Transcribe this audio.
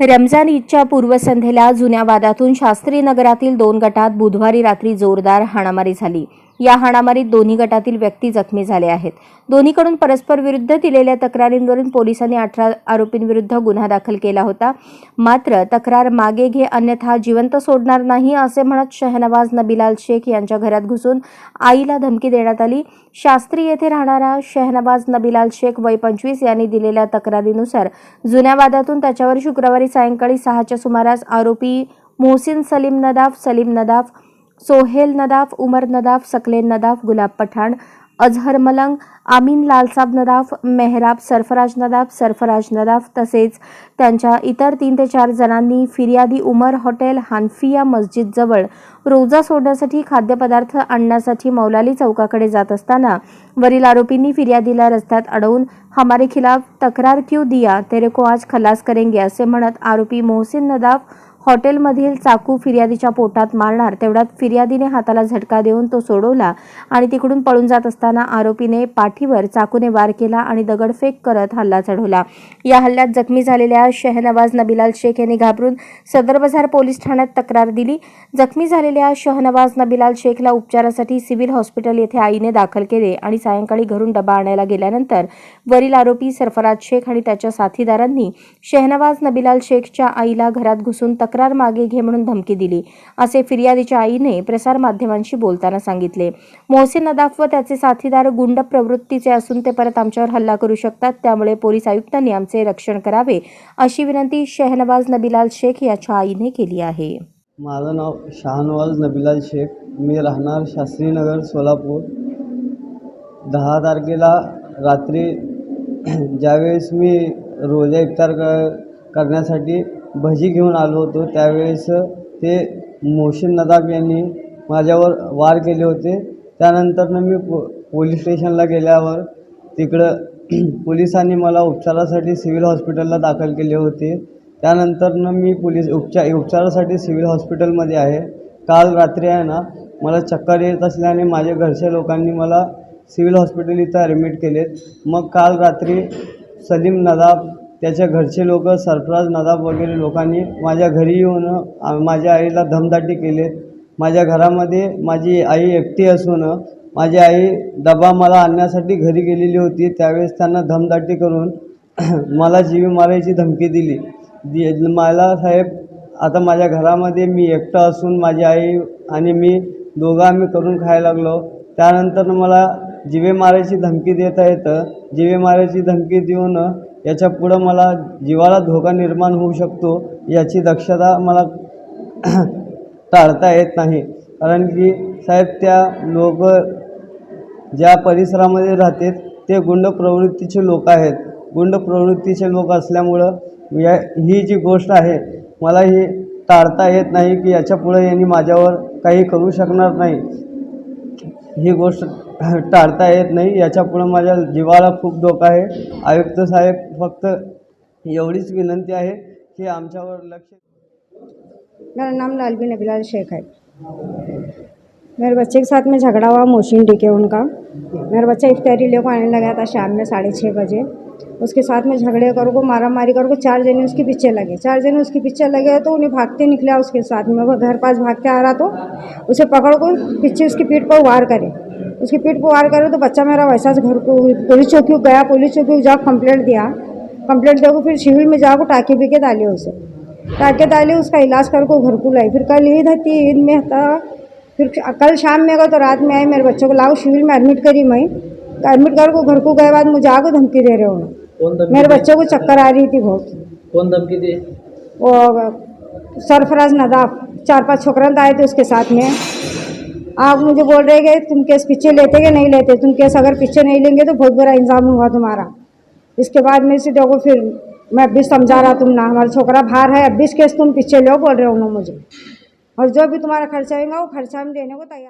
रमजान ईदच्या पूर्वसंध्येला जुन्या वादातून शास्त्री नगरातील दोन गटात बुधवारी रात्री जोरदार हाणामारी झाली. या हाणामारीत दोन्ही गटातील व्यक्ती जखमी झाले आहेत. दोन्हीकडून परस्पर विरुद्ध दिलेल्या तक्रारींवरून पोलिसांनी अठरा आरोपींविरुद्ध गुन्हा दाखल केला होता. मात्र तक्रार मागे घे अन्यथा जिवंत सोडणार नाही असे म्हणत शहनवाज नबिलाल शेख यांच्या घरात घुसून आईला धमकी देण्यात आली. शास्त्री येथे राहणारा शहनवाज नबिलाल शेख वय पंचवीस यांनी दिलेल्या तक्रारीनुसार जुन्या वादातून त्याच्यावर शुक्रवारी सायंकाळी सहाच्या सुमारास आरोपी मोहसिन सलीम नदाफ सलीम नदाफ सोहेल नदाफ उमर नदाफ सकलेन नदाफ गुलाब पठाण अजहर मलंग आमीन लालसाब नदाफ मेहराब सरफराज नदाफ सरफराज नदाफ तसेच त्यांच्या इतर तीन ते चार जणांनी फिर्यादी उमर हॉटेल हानफिया मस्जिदजवळ रोजा सोडण्यासाठी खाद्यपदार्थ आणण्यासाठी मौलाली चौकाकडे जात असताना वरील आरोपींनी फिर्यादीला रस्त्यात अडवून हमारे खिलाफ तक्रार क्यू दिया? तेरे को आज खलास करेंगे असे म्हणत आरोपी मोहसिन नदाफ हॉटेलमधील चाकू फिर्यादीच्या पोटात मारणार. तेवढ्यात फिर्यादीने हाताला झटका देऊन तो सोडवला आणि तिकडून पळून जात असताना आरोपीने पाठीवर चाकूने वार केला आणि दगडफेक करत हल्ला चढवला. या हल्ल्यात जखमी झालेल्या शहनवाज नबिलाल शेख यांनी घाबरून सदर बाजार पोलीस ठाण्यात तक्रार दिली. जखमी झालेल्या शहनवाज नबिलाल शेखला उपचारासाठी सिव्हिल हॉस्पिटल येथे आईने दाखल केले आणि सायंकाळी घरून डबा आणायला गेल्यानंतर वरील आरोपी सरफराज शेख आणि त्याच्या साथीदारांनी शहनवाज नबिलाल शेखच्या आईला घरात घुसून तक तक्रार मागे घे म्हणून धमकी दिली असे फिर्यादीच्या आईने प्रसारमाध्यमांशी बोलताना सांगितले. मोहसिन नदाफ व त्याचे साथीदार गुंड प्रवृत्तीचे असून ते परत आमच्यावर हल्ला करू शकतात त्यामुळे पोलीस आयुक्तांनी आमचे रक्षण करावे अशी विनंती शहनवाज नबिलाल शेख याच्या आईने केली आहे. माझं नाव शहानवाज नबिलाल शेख. मी राहणार शास्त्रीनगर सोलापूर. दहा तारखेला रात्री ज्यावेळेस मी रोजा इफ्तार क करण्यासाठी भजी घेऊन आलो होतो. त्यावेळेस ते मोहसिन नदाब यांनी माझ्यावर वार केले होते. त्यानंतरनं मी पो पोलीस स्टेशनला गेल्यावर तिकडं पोलिसांनी मला उपचारासाठी सिव्हिल हॉस्पिटलला दाखल केले होते. त्यानंतरनं मी पोलीस उपचार उपचारासाठी सिव्हिल हॉस्पिटलमध्ये आहे. काल रात्री आहे ना मला चक्कर येत असल्याने माझ्या घरच्या लोकांनी मला सिव्हिल हॉस्पिटल इथं ॲडमिट केलेत. मग काल रात्री सलीम नदाब त्याच्या घरचे लोक सरफराज नदाब वगैरे लोकांनी माझ्या घरी येऊन माझ्या आईला धमदाटी केलेत माझ्या घरामध्ये माझी आई एकटी असून माझी आई डबा मला आणण्यासाठी घरी गेलेली होती. त्यावेळेस त्यांना धमदाटी करून मला जीवी मारायची धमकी दिली. दि मला साहेब आता माझ्या घरामध्ये मी एकटं असून माझी आई आणि मी दोघं आम्ही करून खायला लागलो. त्यानंतर मला जिवे मारायची धमकी देत आहेत जिवे मारायची धमकी देऊन याच्या पुढं मला जीवाला धोका निर्माण होऊ शकतो याची दक्षता मला टाळता येत नाही. कारण की साहेब त्या लोक ज्या परिसरामध्ये राहतात ते गुंड प्रवृत्तीचे लोक आहेत. गुंड प्रवृत्तीचे लोक असल्यामुळं या ही जी गोष्ट आहे मला ही टाळता येत नाही की याच्यापुढे यांनी माझ्यावर काही करू शकणार नाही. ही गोष्ट टाळता येत नाही. याच्यापुढं माझ्या जीवाला खूप धोका आहे. आयुक्त साहेब फक्त एवढीच विनंती आहे की आमच्यावर लक्ष मेरा नाम लालबीन नबीलाल शेख है। मेरे बच्चे के साथ में झगड़ा हुआ मोशिन डीके उनका। मेरा बच्चा इफ्तारी लेकर आने लगा था शाम में साढ़े छः बजे। उसके साथ में झगड़े करो को मारा मारी करो को चार जने उसके पीछे लगे। चार जने उसके पीछे लगे तो उन्हें भागते निकला उसके साथ में। वो घर पास भागते आ रहा तो उसे पकड़ को पीछे उसकी पीठ पर वार करे। उसकी पीठ पर वार करे तो बच्चा मेरा वैसा घर को पुलिस चौकी को गया, पुलिस चौकी को जाकर कंप्लेंट दिया। कंप्लेंट देखो फिर सिविल में जाकर टाके पीके डाले उसे। टाके डाले, उसका इलाज कर को घर को लाई फिर कल ईद थी ईद में था। फिर कल शाम में गए तो रात में आए, मेरे बच्चों को लाओ सिविल में एडमिट करी मैं। एडमिट कर को घर को गए बाद मुझे आगे धमकी दे रहे हो। कौन मेरे बच्चों को चक्कर आ रही थी बहुत। कौन धमकी दी वो सरफराज नदाफ चार पाँच छोकरन आए थे उसके साथ में। आप मुझे बोल रहे कि तुम केस पीछे लेते कि नहीं लेते? तुम केस अगर पीछे नहीं लेंगे तो बहुत बुरा इंजाम होगा तुम्हारा। इसके बाद में से देखो फिर मैं अब भी समझा रहा तुम ना। हमारा छोकरा बाहर है अब भी केस तुम पीछे लो बोल रहे हो ना मुझे। और जो भी तुम्हारा खर्चा होगा वो खर्चा हम देने को तैयार